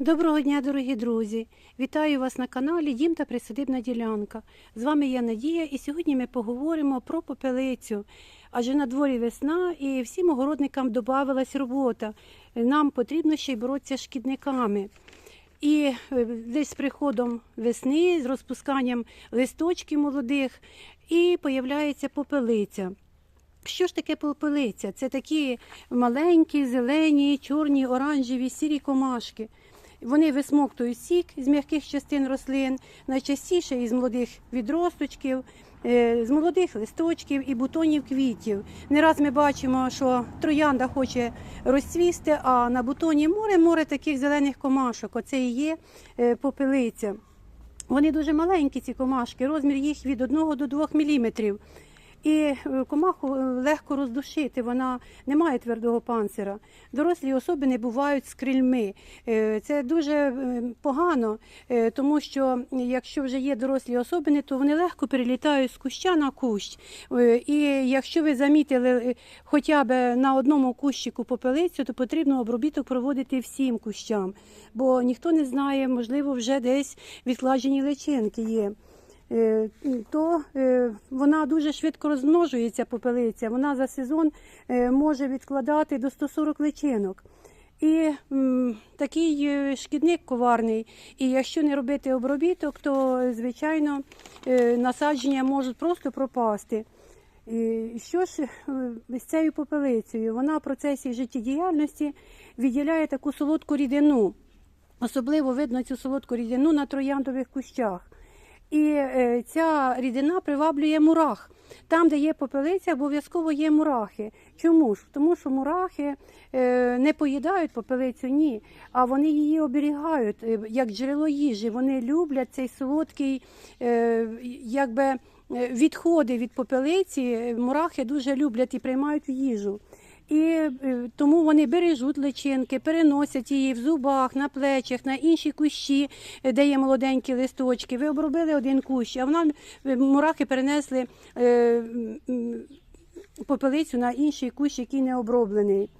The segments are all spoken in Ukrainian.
Доброго дня, дорогі друзі! Вітаю вас на каналі Дім та Присадибна ділянка. З вами я Надія, і сьогодні ми поговоримо про попелицю. Адже на дворі весна і всім огородникам додавалась робота. Нам потрібно ще й боротися з шкідниками. І е, десь з приходом весни, з розпусканням листочків молодих, і появляється попелиця. Що ж таке попелиця? Це такі маленькі, зелені, чорні, оранжеві, сірі комашки. Вони висмоктують сік з м'яких частин рослин, найчастіше із молодих відросточків, е, з молодих листочків і бутонів квітів. Не раз ми бачимо, що троянда хоче розцвісти, а на бутоні море море таких зелених комашок. Оце і є е, попелиця. Вони дуже маленькі, ці комашки, розмір їх від 1 до 2 міліметрів. І е, комаху е, легко роздушити, вона не має твердого панцира. Дорослі особи не бувають з крильми. Е, Це дуже погано, тому що якщо вже є дорослі особини, то вони легко перелітають з куща на кущ. І якщо ви замітили хоча б на одному кущику попелицю, то потрібно обробіток проводити всім кущам, бо ніхто не знає, можливо, вже десь відкладені личинки є то е, вона дуже швидко розмножується попелиця. Вона за сезон е, може відкладати до 140 личинок. І м, такий е, шкідник коварний. І якщо не робити обробіток, то звичайно е, насадження можуть просто пропасти. І що ж е, з цією попелицею? Вона в процесі життєдіяльності відділяє таку солодку рідину. Особливо видно цю солодку рідину на трояндових кущах. І е, ця рідина приваблює мурах. Там, де є попелиця, обов'язково є мурахи. Чому ж? Тому що мурахи е, не поїдають попелицю, ні, а вони її оберігають е, як джерело їжі. Вони люблять цей солодкий, якби відходи від попелиці. Мурахи дуже люблять і приймають їжу. І е, тому вони бережуть личинки, переносять її в зубах, на плечах, на інші кущі, е, де є молоденькі листочки. Ви обробили один кущ, а вона е, мурахи перенесли попелицю на інший кущ, який не оброблений.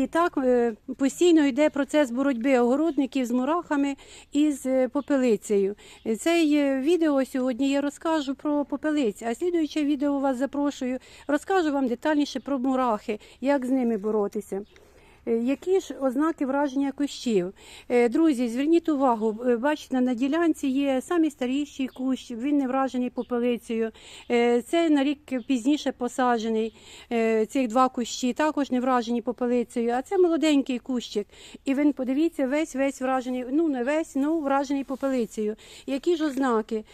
І так е, постійно йде процес боротьби огородників з мурахами і з е, попелицею. Цей е, відео сьогодні я розкажу про попелиць, а слідуюче відео вас запрошую, розкажу вам детальніше про мурахи, як з ними боротися. Е, Які ж ознаки враження кущів? Е, Друзі, зверніть увагу, е, бачите, на ділянці є самий старіший кущ, він не вражений попелицею. Це на рік пізніше посаджений, цих два кущі, також не вражені попелицею, а це молоденький кущик. І він, подивіться, весь весь вражений, ну не весь, ну вражений попелицею. Які ж ознаки?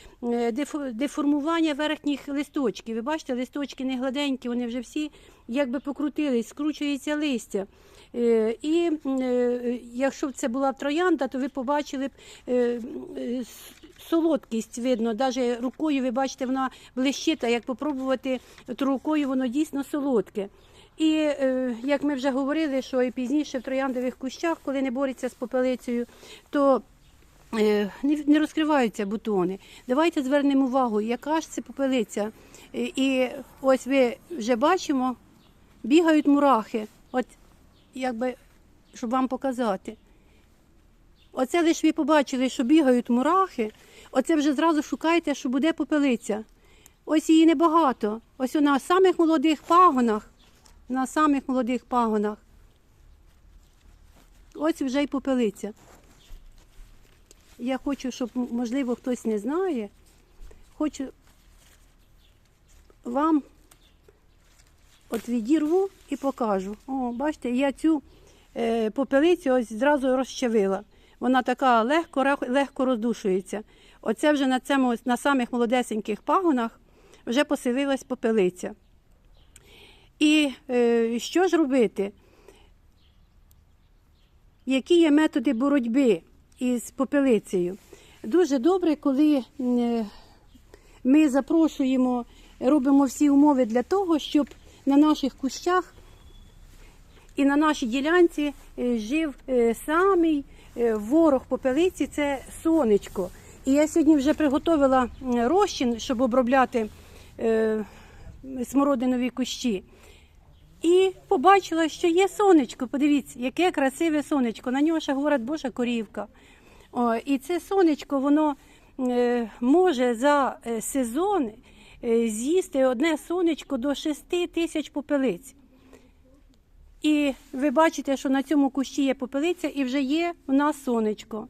Деформування верхніх листочків. Ви бачите, листочки не гладенькі, вони вже всі якби покрутились, скручується листя. Е, І е, якщо б це була троянда, то ви побачили б е, солодкість видно. Навіть рукою ви бачите, вона блищить, а як попробувати, то рукою воно дійсно солодке. І як ми вже говорили, що і пізніше в трояндових кущах, коли не бореться з попелицею, то не, розкриваються бутони. Давайте звернемо увагу, яка ж це попелиця. І ось ви вже бачимо, бігають мурахи. От якби, щоб вам показати. Оце лише ви побачили, що бігають мурахи, оце вже зразу шукайте, що буде попелиця. Ось її небагато. Ось на самих молодих пагонах, на самих молодих пагонах. Ось вже й попелиця. Я хочу, щоб, можливо, хтось не знає. Хочу вам от відірву і покажу. О, бачите, я цю е, попелицю ось зразу розчавила. Вона така легко, легко роздушується. Оце вже на, цьому, на самих молодесеньких пагонах вже поселилась попелиця. І е, що ж робити? Які є методи боротьби із попелицею? Дуже добре, коли е, ми запрошуємо, робимо всі умови для того, щоб на наших кущах і на нашій ділянці е, жив е, самий е, ворог попелиці це сонечко. І я сьогодні вже приготувала розчин, щоб обробляти смородинові кущі. І побачила, що є сонечко. Подивіться, яке красиве сонечко. На нього ще говорять Божа корівка. І це сонечко, воно може за сезон з'їсти одне сонечко до 6 тисяч попелиць. І ви бачите, що на цьому кущі є попелиця і вже є у нас сонечко.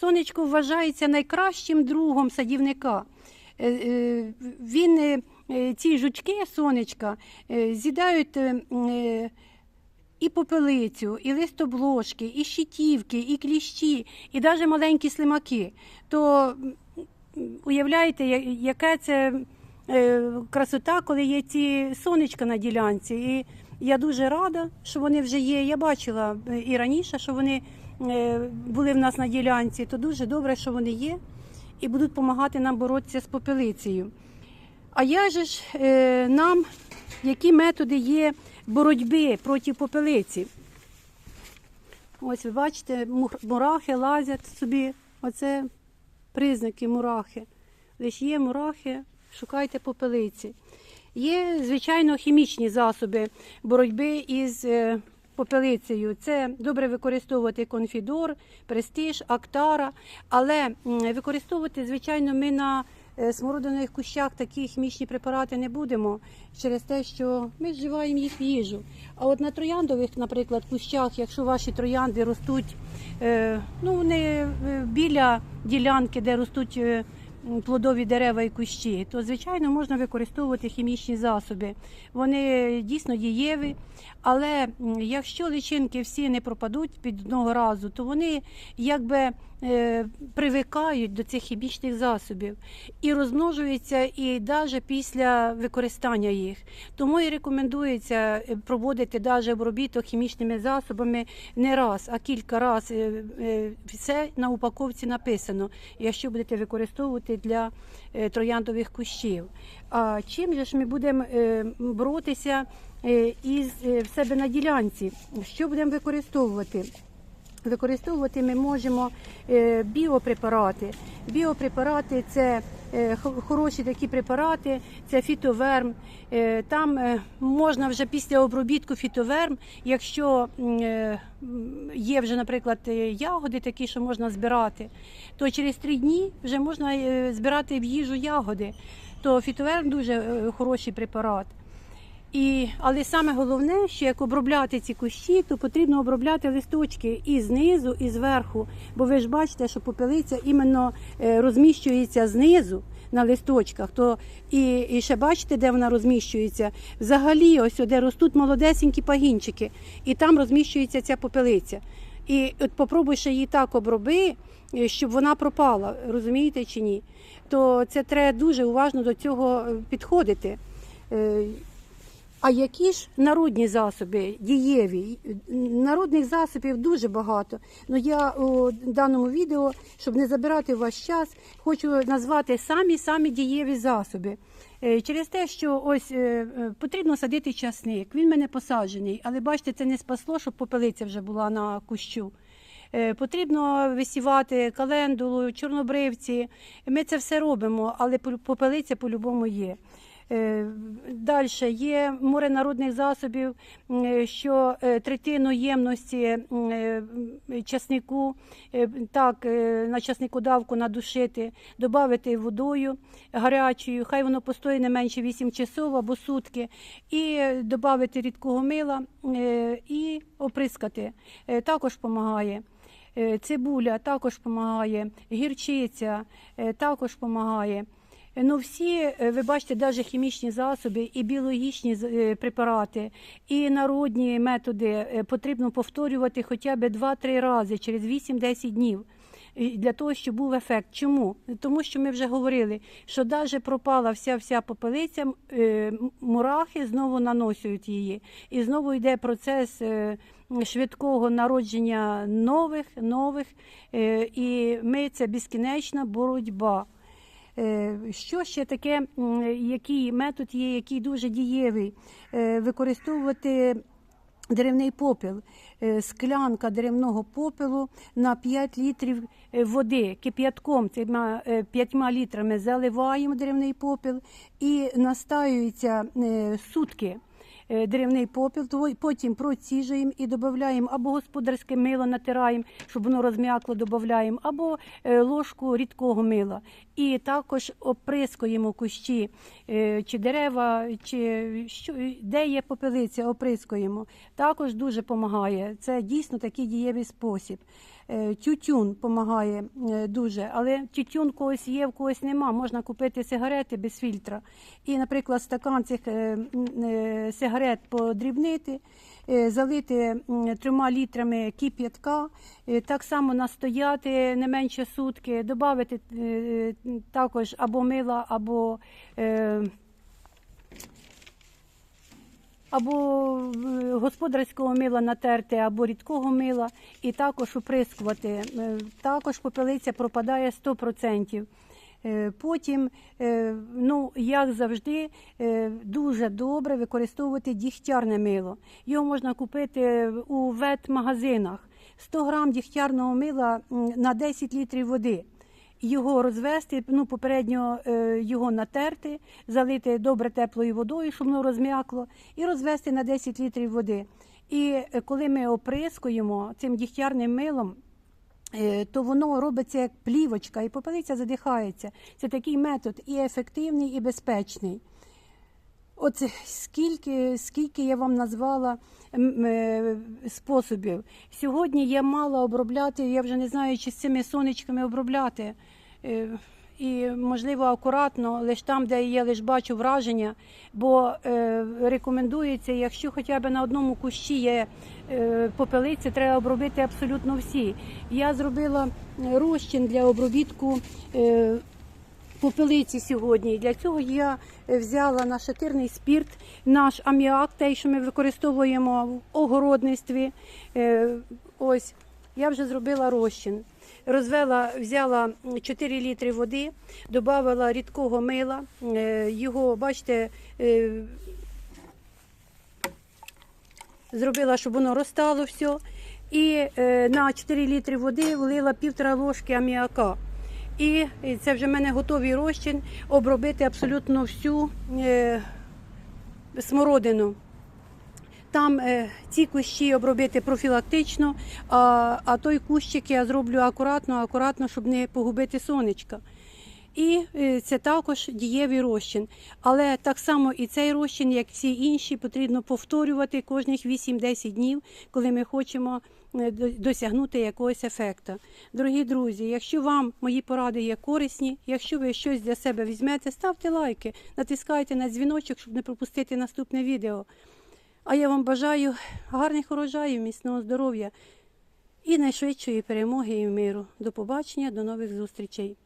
Сонечко вважається найкращим другом садівника. Е, е, Він, е, е, ці жучки сонечка е, з'їдають е, е, і попелицю, і листобложки, і щитівки, і кліщі, і навіть маленькі слимаки. То уявляєте, я- яка це е, красота, коли є ці сонечка на ділянці. І я дуже рада, що вони вже є. Я бачила е, і раніше, що вони е, були в нас на ділянці, то дуже добре, що вони є і будуть допомагати нам боротися з попелицею. А як же ж нам, які методи є боротьби проти попелиці? Ось ви бачите, мурахи лазять собі. Оце признаки мурахи. Лише є мурахи, шукайте попелиці. Є, звичайно, хімічні засоби боротьби із е, попелицею. Це добре використовувати конфідор, престиж, актара, але використовувати, звичайно, ми на е, смородинових кущах такі хімічні препарати не будемо через те, що ми вживаємо їх в їжу. А от на трояндових, наприклад, кущах, якщо ваші троянди ростуть е, ну, вони е, біля ділянки, де ростуть плодові дерева і кущі, то звичайно можна використовувати хімічні засоби. Вони дійсно дієві, але якщо личинки всі не пропадуть під одного разу, то вони якби привикають до цих хімічних засобів і розмножуються і навіть після використання їх. Тому і рекомендується е, проводити навіть обробіток хімічними засобами не раз, а кілька разів. Все на упаковці написано, якщо будете використовувати для е, трояндових кущів. А чим же ж ми будемо е, боротися е, із е, себе на ділянці? Що будемо використовувати? Використовувати ми можемо е, біопрепарати. Біопрепарати це е, хороші такі препарати, це фітоверм. Е, Там можна вже після обробітку фітоверм, якщо є вже, наприклад, ягоди такі, що можна збирати, то через три дні вже можна збирати в їжу ягоди. То фітоверм дуже хороший препарат. І, але саме головне, що як обробляти ці кущі, то потрібно обробляти листочки і знизу, і зверху. Бо ви ж бачите, що попелиця іменно е, розміщується знизу на листочках. То і, і ще бачите, де вона розміщується. Взагалі, ось де ростуть молодесенькі пагінчики, і там розміщується ця попелиця. І от попробуй ще її так оброби, е, щоб вона пропала, розумієте чи ні? То це треба дуже уважно до цього е, підходити. А які ж народні засоби дієві? Народних засобів дуже багато. Ну я у даному відео, щоб не забирати ваш час, хочу назвати самі самі дієві засоби. Е, Через те, що ось е, е, потрібно садити часник. Він в мене посаджений, але бачите, це не спасло, щоб попелиця вже була на кущу. Потрібно висівати календулу, чорнобривці. Ми це все робимо, але попелиця по-любому є. Далі є море народних засобів, е, що е, третину ємності е, часнику, е, так, е, на часнику давку надушити, додати водою гарячою, хай воно постоїть не менше 8 часов або сутки, і додати рідкого мила е, і оприскати. Е, Також допомагає. Е, Цибуля також допомагає, гірчиця е, також допомагає. Ну, всі, е, ви бачите, навіть хімічні засоби, і біологічні е, препарати, і народні методи е, потрібно повторювати хоча б 2-3 рази через 8-10 днів. Для того, щоб був ефект. Чому? Тому що ми вже говорили, що навіть пропала вся вся попелиця, мурахи знову наносять її. І знову йде процес швидкого народження нових, нових, і ми це безкінечна боротьба. Е, Що ще таке, який метод є, який дуже дієвий? Е, Використовувати деревний попіл, Е, склянка деревного попелу на 5 літрів води кип'ятком, цими 5 літрами заливаємо деревний попіл і настаюється сутки. Е, деревний попіл, потім проціжуємо і додаємо або господарське мило натираємо, щоб воно розм'якло, додаємо, або е, ложку рідкого мила. І також оприскуємо кущі е, чи дерева, чи що, де є попелиця, оприскуємо. Також дуже допомагає. Це дійсно такий дієвий спосіб. Е, Тютюн допомагає дуже, але тютюн когось є, в когось нема. Можна купити сигарети без фільтра. І, наприклад, стакан цих е, е, сигарет подрібнити, е, залити трьома літрами кип'ятка, е, так само настояти не менше сутки, додати також або мила, або. Або е, господарського мила натерти, або рідкого мила, і також оприскувати. Е, Також попелиця пропадає 100%. Е, Потім, ну як завжди, дуже добре використовувати дігтярне мило. Його можна купити у ветмагазинах. 100 грам дігтярного мила на 10 літрів води його розвести, ну попередньо е, його натерти, залити добре теплою водою, щоб воно розм'якло, і розвести на 10 літрів води. І е, коли ми оприскуємо цим дігтярним милом, е, то воно робиться як плівочка, і попелиця задихається. Це такий метод і ефективний, і безпечний. От скільки, скільки я вам назвала е, способів. Сьогодні я мала обробляти, я вже не знаю, чи з цими сонечками обробляти. Е, І, можливо, акуратно, лише там, де я лише бачу враження, бо е, рекомендується, якщо хоча б на одному кущі є е, попелиці, треба обробити абсолютно всі. Я зробила е, розчин для обробітку. Е, попелиці сьогодні. Для цього я е, взяла наш етирний спірт, наш аміак, той, що ми використовуємо в огородництві. Е, Ось я вже зробила розчин. Розвела, взяла 4 літри води, додала рідкого мила. Е, Його, бачите, зробила, щоб воно розтало все. І на 4 літри води влила півтора ложки аміака. І це вже в мене готовий розчин обробити абсолютно всю е, смородину. Там е, ці кущі обробити профілактично, а, а той кущик я зроблю акуратно, акуратно, щоб не погубити сонечка. І е, це також дієвий розчин. Але так само і цей розчин, як всі інші, потрібно повторювати кожних 8-10 днів, коли ми хочемо е, досягнути якогось ефекту. Дорогі друзі, якщо вам мої поради є корисні, якщо ви щось для себе візьмете, ставте лайки, натискайте на дзвіночок, щоб не пропустити наступне відео. А я вам бажаю гарних урожаїв, міцного здоров'я і найшвидшої перемоги і миру. До побачення, до нових зустрічей.